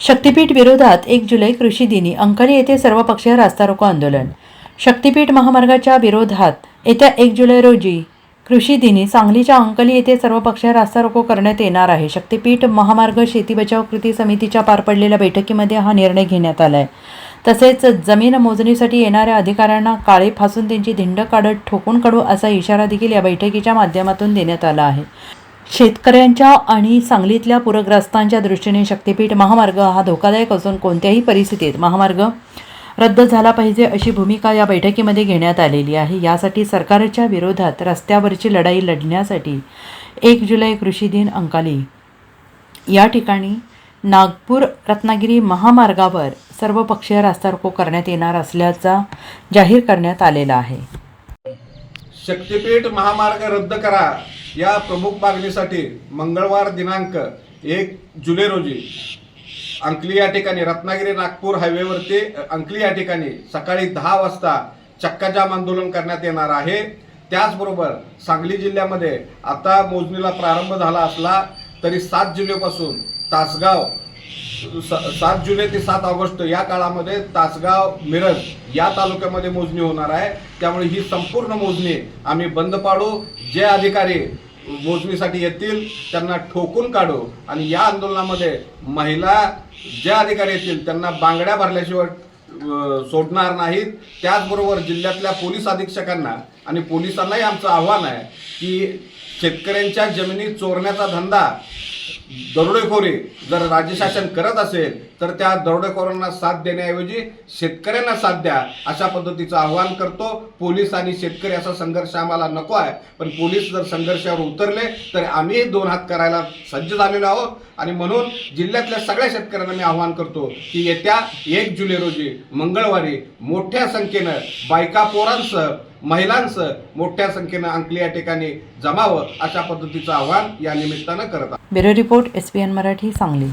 शक्तीपीठ विरोधात एक जुलै कृषी दिनी अंकली येथे सर्वपक्षीय रास्ता रोको आंदोलन. शक्तीपीठ महामार्गाच्या विरोधात येत्या एक जुलै रोजी कृषी दिनी सांगलीच्या अंकली येथे सर्वपक्षीय रास्ता रोको करण्यात येणार आहे. शक्तीपीठ महामार्ग शेती बचाव कृती समितीच्या पार पडलेल्या बैठकीमध्ये हा निर्णय घेण्यात आला आहे तसेच जमीन मोजणीसाठी येणाऱ्या अधिकाऱ्यांना काळे फासून त्यांची धिंड काढत ठोकून काढू असा इशारा देखील या बैठकीच्या माध्यमातून देण्यात आला आहे. शेतकऱ्यांच्या आणि सांगलीतल्या पूरग्रस्तांच्या दृष्टीने शक्तीपीठ महामार्ग हा धोकादायक असून कोणत्याही परिस्थितीत महामार्ग रद्द झाला पाहिजे अशी भूमिका या बैठकीमध्ये घेण्यात आलेली आहे. यासाठी सरकारच्या विरोधात रस्त्यावरची लढाई लढण्यासाठी एक जुलै कृषी दिन अंकाली. या ठिकाणी नागपूर रत्नागिरी महामार्गावर सर्वपक्षीय रास्ता रोको करण्यात येणार असल्याचा जाहीर करण्यात आलेला आहे. शक्तीपीठ महामार्ग रद्द करा. या प्रमुख मागणीसाठी मंगळवार दिनांक एक जुलै रोजी अंकली या ठिकाणी रत्नागिरी नागपूर हायवेवरती अंकली या ठिकाणी सकाळी दहा वाजता चक्काजाम आंदोलन करण्यात येणार आहे. त्याचबरोबर सांगली जिल्ह्यामध्ये आता मोजणीला प्रारंभ झाला असला तरी सात जुलैपासून तासगाव स- सात जुलै ते सात ऑगस्ट या काळामध्ये तासगाव मिरज या तालुक्यामध्ये मोजणी होणार आहे. त्यामुळे ही संपूर्ण मोजणी आम्ही बंद पाडू. जे अधिकारी मोजणीसाठी येतील त्यांना ठोकून काढू आणि या आंदोलनामध्ये महिला जे अधिकारी येतील त्यांना बांगड्या भरल्याशिवाय सोडणार नाहीत. त्याचबरोबर जिल्ह्यातल्या पोलीस अधीक्षकांना आणि पोलिसांनाही आमचं आव्हान आहे की शेतकऱ्यांच्या जमिनी चोरण्याचा धंदा दरोडेखोरी जर राज्य शासन करत असेल तर त्या दरोडेखोरांना साथ देण्याऐवजी शेतकऱ्यांना साथ द्या अशा पद्धतीचं आवाहन करतो. पोलीस आणि शेतकरी असा संघर्ष आम्हाला नको आहे. पण पोलीस जर संघर्षावर उतरले तर आम्ही दोन हात करायला सज्ज झालेलो आहोत. आणि म्हणून जिल्ह्यातल्या सगळ्या शेतकऱ्यांना मी आवाहन करतो की येत्या एक जुलै रोजी मंगळवारी मोठ्या संख्येनं बायका पोरांसह महिलांसह मोठ्या संख्येनं अंकली या ठिकाणी जमावं अशा पद्धतीचं आवाहन या निमित्तानं करत आहोत. Bureau report S P N Marathi Sangli